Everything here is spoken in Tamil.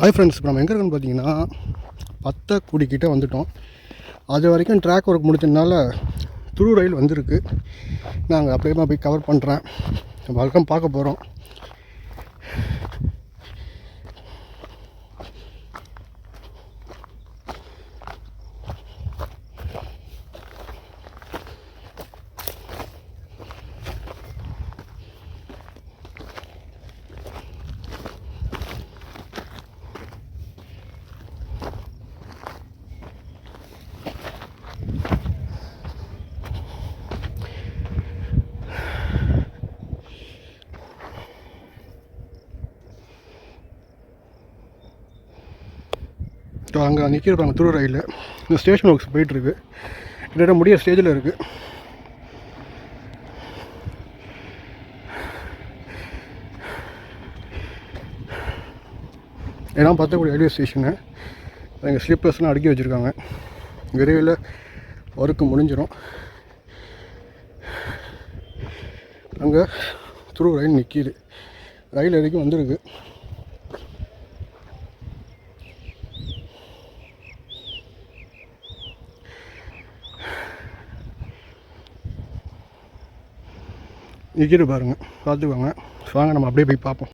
ஹாய் ஃப்ரெண்ட்ஸ் இப்போ நம்ம எங்கே இருக்கோன்னு பார்த்தீங்கன்னா பத்தக்குடிக்கிட்ட வந்துட்டோம். அது வரைக்கும் ட்ராக் ஒர்க் முடிச்சதுனால துரு ரயில் வந்திருக்கு. நாங்கள் அப்படியே போய் கவர் பண்ணுறேன் வழக்கம் பார்க்க போகிறோம் அங்கே நிற்கிறப்பாங்க துரு ரயிலில். இந்த ஸ்டேஷன் ஒர்க்ஸ் போயிட்டுருக்கு. கிட்டத்தட்ட முடிய ஸ்டேஜில் இருக்குது ஏன்னா பார்த்தக்கூடிய ரயில்வே ஸ்டேஷனு எங்கள் ஸ்லீப்பர்ஸ்லாம் அடுக்கி வச்சுருக்காங்க. விரைவில் ஒர்க்கு முடிஞ்சிடும் அங்கே துரு ரயில் நிற்கிது ரயில் வரைக்கும் வந்திருக்கு. நிற்கிது பாருங்க பார்த்துக்கோங்க. வாங்க நம்ம அப்படியே போய் பார்ப்போம்.